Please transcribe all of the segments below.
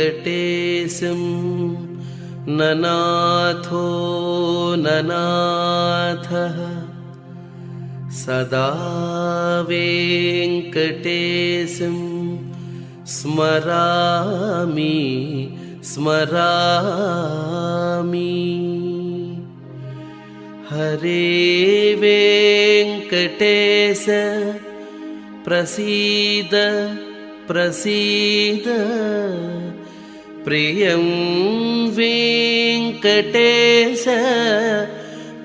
वेङ्कटेशं ननाथो ननाथः। सदा वेङ्कटेशं स्मरामि स्मरामि। हरे वेङ्कटेश प्रसीद प्रसीद प्रियं वेङ्कटेश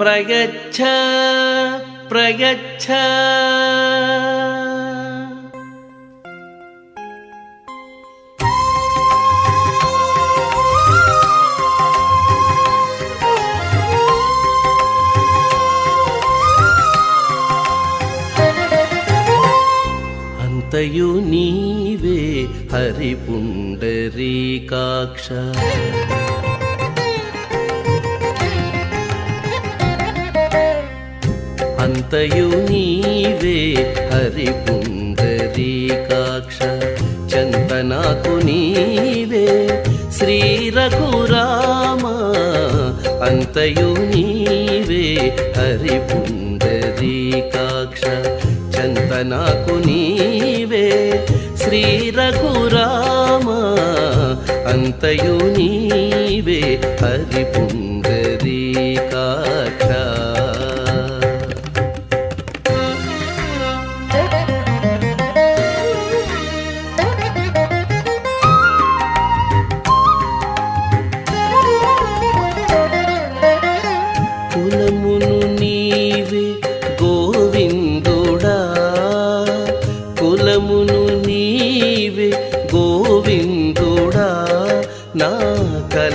प्रयच्छ प्रयच्छ అంతయు నీవే హరి పుండరీకాక్ష అంతయు నీవే హరి పుండరీకాక్ష చంతనాకు నీవే శ్రీ రఘురామ అంతయు నీవే శ్రీ రఘురామ అంతయు నీవే హరిపు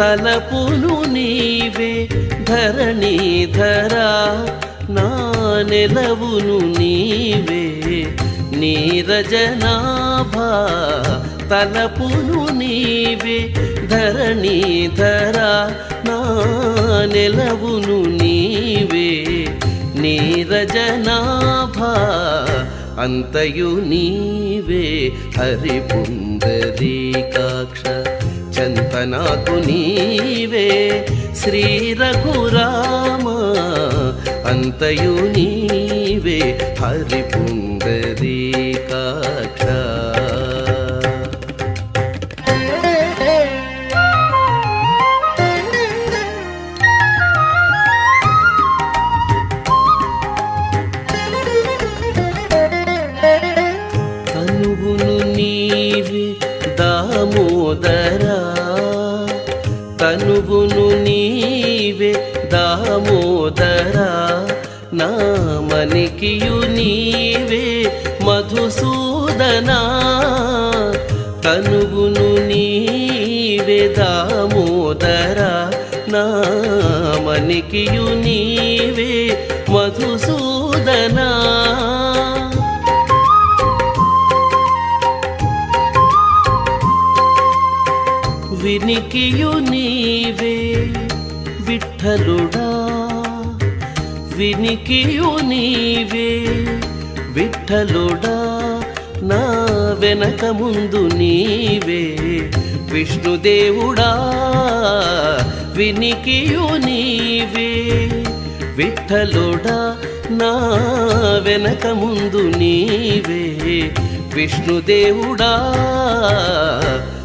తలపులు నీవే ధరణీధరా నా నెలవును నీవే నీరజనాభా తలపులు నీవే ధరణీధరా నా నెలవును నీవే నీరజనాభా అంతయు నీవే హరి పుండరీకాక్ష చంతనాకు నీవే శ్రీ రఘురామ అంతయు నీవే. హరి పుండరీకాక్ష తనుగును నీవే దామోదరా నామనికియు నీవే మధుసూదనా తనుగును నీవే దామోదరా నామనికియు నీవే మధుసూ వినికియు నీవే విఠలుడా. వినికియు నీవే విఠలుడా. నా వెనక ముందు నీవే విష్ణుదేవుడా వినికియు నీవే విఠలుడా. నా వెనక ముందు నీవే విష్ణుదేవుడా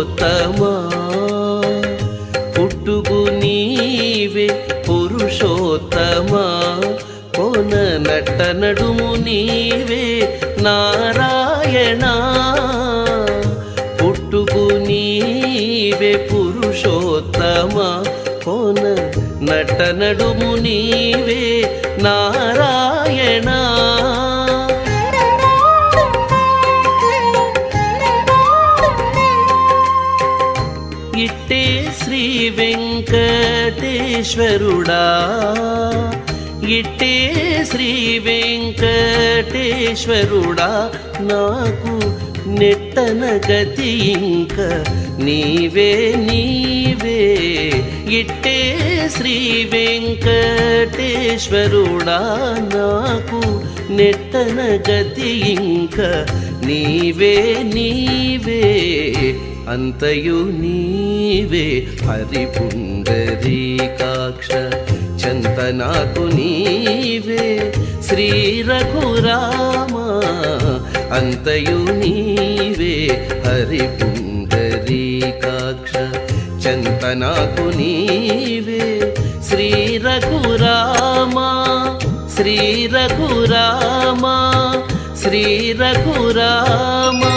పురుషోత్తమా? పుట్టుకు నీవే పురుషోత్తమా? కోన నట్ట నడుము నీవే నారాయణ? పుట్టుకు నీవే పురుషోత్తమా? కోన నట్ట నడుము నీవే నారాయణ? శ్రీ వెంకటేశ్వరుడా ఇట్టే శ్రీ వెంకటేశ్వరుడా నాకు నెట్టన గతి ఇంక నీవే నీవే. ఇట్టే శ్రీ వెంకటేశ్వరుడా నాకు నెట్టన గతి ఇంక నీవే నీవే. అంతయు నీవే హరిపుండరీకాక్ష చంతనాకు నీవే శ్రీ రఘురామ అంతయు నీవే హరిపుండరీకాక్ష చంతనాకు నీవే శ్రీ రఘురామ శ్రీ రఘురామ శ్రీ రఘురామా